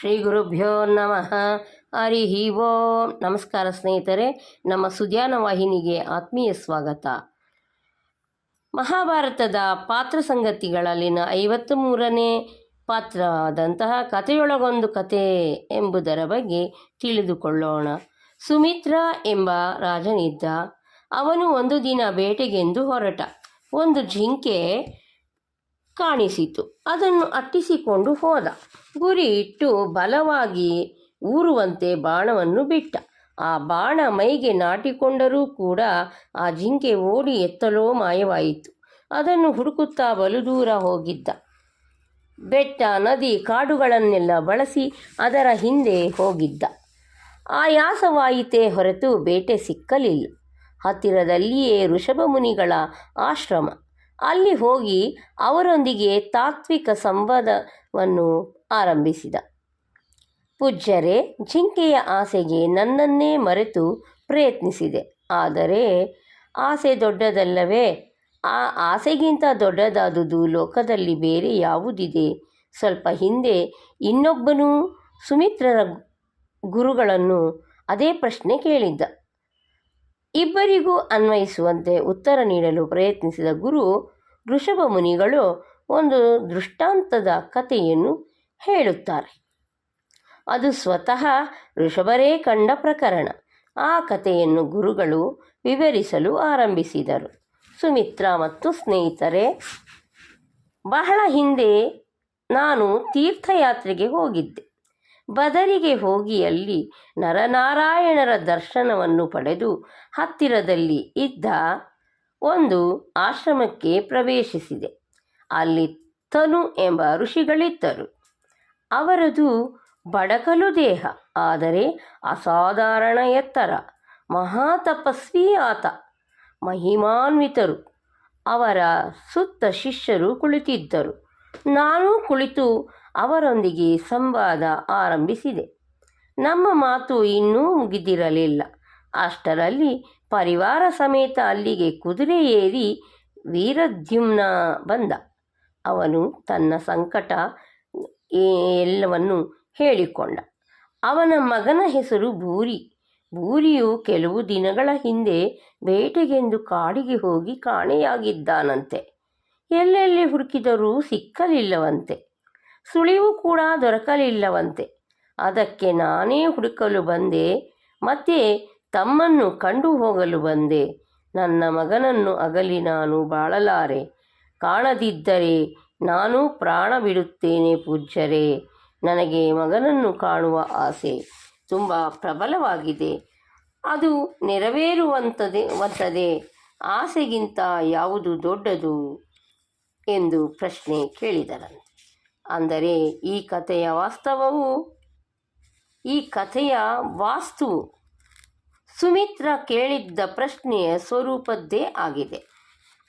ಶ್ರೀ ಗುರುಭ್ಯೋ ನಮಃ. ಹರಿ ಓಂ. ನಮಸ್ಕಾರ ಸ್ನೇಹಿತರೆ, ನಮ್ಮ ಸುಧ್ಯಾನ ವಾಹಿನಿಗೆ ಆತ್ಮೀಯ ಸ್ವಾಗತ. ಮಹಾಭಾರತದ ಪಾತ್ರ ಸಂಗತಿಗಳಲ್ಲಿನ ಐವತ್ತು ಮೂರನೇ ಪಾತ್ರವಾದಂತಹ ಕಥೆಯೊಳಗೊಂದು ಕತೆ ಎಂಬುದರ ಬಗ್ಗೆ ತಿಳಿದುಕೊಳ್ಳೋಣ. ಸುಮಿತ್ರ ಎಂಬ ರಾಜನಿದ್ದ. ಅವನು ಒಂದು ದಿನ ಬೇಟೆಗೆಂದು ಹೊರಟ. ಒಂದು ಜಿಂಕೆ ಕಾಣಿಸಿತು. ಅದನ್ನು ಅಟ್ಟಿಸಿಕೊಂಡು ಹೋದ. ಗುರಿ ಇಟ್ಟು ಬಲವಾಗಿ ಊರುವಂತೆ ಬಾಣವನ್ನು ಬಿಟ್ಟ. ಆ ಬಾಣ ಮೈಗೆ ನಾಟಿಕೊಂಡರೂ ಕೂಡ ಆ ಜಿಂಕೆ ಓಡಿ ಎತ್ತಲೋ ಮಾಯವಾಯಿತು. ಅದನ್ನು ಹುಡುಕುತ್ತಾ ಬಲು ದೂರ ಹೋಗಿದ್ದ. ಬೆಟ್ಟ, ನದಿ ಕಾಡುಗಳನ್ನೆಲ್ಲ ಬಳಸಿ ಅದರ ಹಿಂದೆ ಹೋಗಿದ್ದ. ಆಯಾಸವಾಯಿತೇ ಹೊರತು ಬೇಟೆ ಸಿಕ್ಕಲಿಲ್ಲ. ಹತ್ತಿರದಲ್ಲಿಯೇ ಋಷಭ ಮುನಿಗಳ ಆಶ್ರಮ. ಅಲ್ಲಿ ಹೋಗಿ ಅವರೊಂದಿಗೆ ತಾತ್ವಿಕ ಸಂವಾದವನ್ನು ಆರಂಭಿಸಿದ. ಪೂಜ್ಯರೇ, ಜಿಂಕೆಯ ಆಸೆಗೆ ನನ್ನನ್ನೇ ಮರೆತು ಪ್ರಯತ್ನಿಸಿದೆ. ಆದರೆ ಆಸೆ ದೊಡ್ಡದಲ್ಲವೇ? ಆ ಆಸೆಗಿಂತ ದೊಡ್ಡದಾದುದು ಲೋಕದಲ್ಲಿ ಬೇರೆ ಯಾವುದಿದೆ? ಸ್ವಲ್ಪ ಹಿಂದೆ ಇನ್ನೊಬ್ಬನು ಸುಮಿತ್ರರ ಗುರುಗಳನ್ನು ಅದೇ ಪ್ರಶ್ನೆ ಕೇಳಿದ್ದ. ಇಬ್ಬರಿಗೂ ಅನ್ವಯಿಸುವಂತೆ ಉತ್ತರ ನೀಡಲು ಪ್ರಯತ್ನಿಸಿದ ಗುರು ಋಷಭ ಮುನಿಗಳು ಒಂದು ದೃಷ್ಟಾಂತದ ಕಥೆಯನ್ನು ಹೇಳುತ್ತಾರೆ. ಅದು ಸ್ವತಃ ಋಷಭರೇ ಕಂಡ ಪ್ರಕರಣ. ಆ ಕಥೆಯನ್ನು ಗುರುಗಳು ವಿವರಿಸಲು ಆರಂಭಿಸಿದರು. ಸುಮಿತ್ರ ಮತ್ತು ಸ್ನೇಹಿತರೆ, ಬಹಳ ಹಿಂದೆ ನಾನು ತೀರ್ಥಯಾತ್ರೆಗೆ ಹೋಗಿದ್ದೆ. ಬದರಿಗೆ ಹೋಗಿ ಅಲ್ಲಿ ನರನಾರಾಯಣರ ದರ್ಶನವನ್ನು ಪಡೆದು ಹತ್ತಿರದಲ್ಲಿ ಇದ್ದ ಒಂದು ಆಶ್ರಮಕ್ಕೆ ಪ್ರವೇಶಿಸಿದೆ. ಅಲ್ಲಿ ತನು ಎಂಬ ಋಷಿಗಳಿದ್ದರು. ಅವರದು ಬಡಕಲು ದೇಹ, ಆದರೆ ಅಸಾಧಾರಣ ಎತ್ತರ, ಮಹಾತಪಸ್ವಿ ಆತ, ಮಹಿಮಾನ್ವಿತರು. ಅವರ ಸುತ್ತ ಶಿಷ್ಯರು ಕುಳಿತಿದ್ದರು. ನಾನು ಕುಳಿತು ಅವರೊಂದಿಗೆ ಸಂವಾದ ಆರಂಭಿಸಿದೆ. ನಮ್ಮ ಮಾತು ಇನ್ನೂ ಮುಗಿದಿರಲಿಲ್ಲ. ಅಷ್ಟರಲ್ಲಿ ಪರಿವಾರ ಸಮೇತ ಅಲ್ಲಿಗೆ ಕುದುರೆ ಏರಿ ವೀರದ್ಯುಮ್ನ ಬಂದ. ಅವನು ತನ್ನ ಸಂಕಟ ಎಲ್ಲವನ್ನು ಹೇಳಿಕೊಂಡ. ಅವನ ಮಗನ ಹೆಸರು ಭೂರಿ ಭೂರಿಯು ಕೆಲವು ದಿನಗಳ ಹಿಂದೆ ಬೇಟೆಗೆಂದು ಕಾಡಿಗೆ ಹೋಗಿ ಕಾಣೆಯಾಗಿದ್ದಾನಂತೆ. ಎಲ್ಲೆಲ್ಲಿ ಹುಡುಕಿದರೂ ಸಿಕ್ಕಲಿಲ್ಲವಂತೆ. ಸುಳಿವು ಕೂಡ ದೊರಕಲಿಲ್ಲವಂತೆ. ಅದಕ್ಕೆ ನಾನೇ ಹುಡುಕಲು ಬಂದೆ, ಮತ್ತೆ ತಮ್ಮನ್ನು ಕಂಡು ಹೋಗಲು ಬಂದೆ. ನನ್ನ ಮಗನನ್ನು ಅಗಲಿ ನಾನು ಬಾಳಲಾರೆ. ಕಾಣದಿದ್ದರೆ ನಾನು ಪ್ರಾಣ ಬಿಡುತ್ತೇನೆ ಪೂಜ್ಯರೇ. ನನಗೆ ಮಗನನ್ನು ಕಾಣುವ ಆಸೆ ತುಂಬ ಪ್ರಬಲವಾಗಿದೆ. ಅದು ನೆರವೇರುವಂಥದೇ ವಂತದೆ ಆಸೆಗಿಂತ ಯಾವುದು ದೊಡ್ಡದು? ಎಂದು ಪ್ರಶ್ನೆ ಕೇಳಿದರಂತೆ. ಅಂದರೆ ಈ ಕಥೆಯ ವಾಸ್ತವವು ಈ ಕಥೆಯ ವಾಸ್ತು. ಸುಮಿತ್ರ ಕೇಳಿದ್ದ ಪ್ರಶ್ನೆಯ ಸ್ವರೂಪದ್ದೇ ಆಗಿದೆ.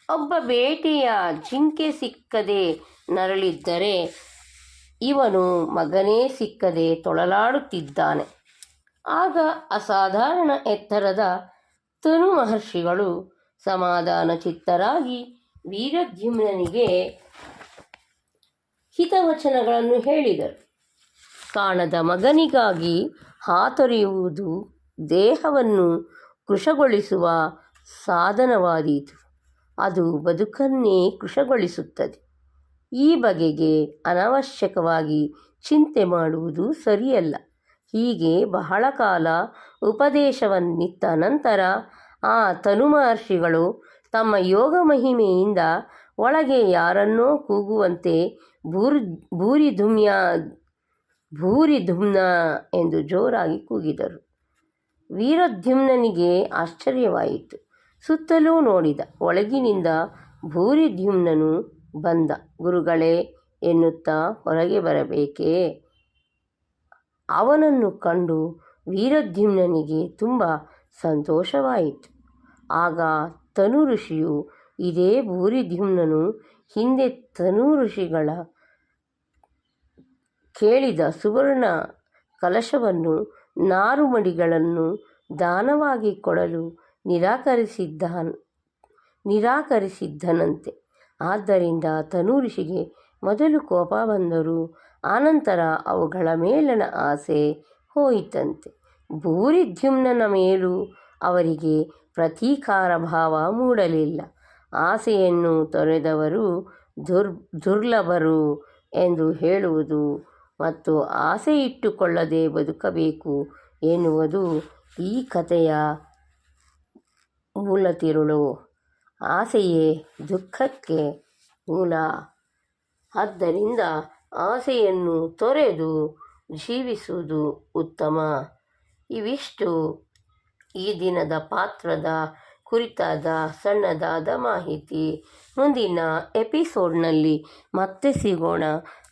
ಒಬ್ಬ ಬೇಟೆಯ ಜಿಂಕೆ ಸಿಕ್ಕದೆ ನರಳಿದ್ದರೆ ಇವನು ಮಗನೇ ಸಿಕ್ಕದೆ ತೊಳಲಾಡುತ್ತಿದ್ದಾನೆ. ಆಗ ಅಸಾಧಾರಣ ಎತ್ತರದ ತನು ಮಹರ್ಷಿಗಳು ಸಮಾಧಾನ ಚಿತ್ತರಾಗಿ ವೀರದ್ಯುಮ್ನನಿಗೆ ಹಿತವಚನಗಳನ್ನು ಹೇಳಿದರು. ಕಾಣದ ಮಗನಿಗಾಗಿ ಹಾತೊರೆಯುವುದು ದೇಹವನ್ನು ಕೃಶಗೊಳಿಸುವ ಸಾಧನವಾದೀತು. ಅದು ಬದುಕನ್ನೇ ಕೃಶಗೊಳಿಸುತ್ತದೆ ಈ ಬಗೆಗೆ ಅನವಶ್ಯಕವಾಗಿ ಚಿಂತೆ ಮಾಡುವುದು ಸರಿಯಲ್ಲ. ಹೀಗೆ ಬಹಳ ಕಾಲ ಉಪದೇಶವನ್ನಿತ್ತ ನಂತರ ಆ ತನುಮಹರ್ಷಿಗಳು ತಮ್ಮ ಯೋಗ ಮಹಿಮೆಯಿಂದ ಒಳಗೆ ಯಾರನ್ನೋ ಕೂಗುವಂತೆ ಭೂರಿ ಭೂರಿಧುಮ್ಯ ಭೂರಿಧುಮ್ನ ಎಂದು ಜೋರಾಗಿ ಕೂಗಿದರು. ವೀರದ್ಯುಮ್ನನಿಗೆ ಆಶ್ಚರ್ಯವಾಯಿತು. ಸುತ್ತಲೂ ನೋಡಿದ. ಒಳಗಿನಿಂದ ಭೂರಿದ್ಯುಮ್ನನು ಬಂದ. ಗುರುಗಳೇ, ಎನ್ನುತ್ತಾ ಹೊರಗೆ ಬರಬೇಕೇ? ಅವನನ್ನು ಕಂಡು ವೀರದ್ಯುಮ್ನನಿಗೆ ತುಂಬ ಸಂತೋಷವಾಯಿತು. ಆಗ ತನು ಋಷಿಯು ಇದೇ ಭೂರಿದ್ಯುಮ್ನನು ಹಿಂದೆ ತನು ಋಷಿಗಳ ಕೇಳಿದ ಸುವರ್ಣ ಕಲಶವನ್ನು ನಾರುಮಡಿಗಳನ್ನು ದಾನವಾಗಿ ಕೊಡಲು ನಿರಾಕರಿಸಿದ್ದ ನಿರಾಕರಿಸಿದ್ದನಂತೆ. ಆದ್ದರಿಂದ ತನು ಋಷಿಗೆ ಮೊದಲು ಕೋಪ ಬಂದರೂ ಆನಂತರ ಅವುಗಳ ಮೇಲನ ಆಸೆ ಹೋಯಿತಂತೆ. ಭೂರಿದ್ಯುಮ್ನ ಮೇಲೂ ಅವರಿಗೆ ಪ್ರತೀಕಾರ ಭಾವ ಮೂಡಲಿಲ್ಲ. ಆಸೆಯನ್ನು ತೊರೆದವರು ದುರ್, ದುರ್ಲಭರು ಎಂದು ಹೇಳುವುದು ಮತ್ತು ಆಸೆ ಇಟ್ಟುಕೊಳ್ಳದೆ ಬದುಕಬೇಕು ಎನ್ನುವುದು ಈ ಕಥೆಯ ಮೂಲ ತಿರುಳು. ಆಸೆಯೇ ದುಃಖಕ್ಕೆ ಮೂಲ. ಆದ್ದರಿಂದ ಆಸೆಯನ್ನು ತೊರೆದು ಜೀವಿಸುವುದು ಉತ್ತಮ. ಇವಿಷ್ಟು. ಈ ದಿನದ ಪಾತ್ರದ ಕುರಿತಾದ ಸಣ್ಣದಾದ ಮಾಹಿತಿ. ಮುಂದಿನ ಎಪಿಸೋಡ್ನಲ್ಲಿ ಮತ್ತೆ ಸಿಗೋಣ.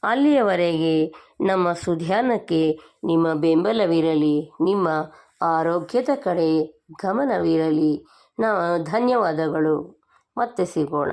ಅಲ್ಲಿಯವರೆಗೆ ನಮ್ಮ ಸುಧ್ಯಾನಕ್ಕೆ ನಿಮ್ಮ ಬೆಂಬಲವಿರಲಿ ನಿಮ್ಮ ಆರೋಗ್ಯದ ಕಡೆ ಗಮನವಿರಲಿ. ನಾವು ಧನ್ಯವಾದಗಳು. ಮತ್ತೆ ಸಿಗೋಣ.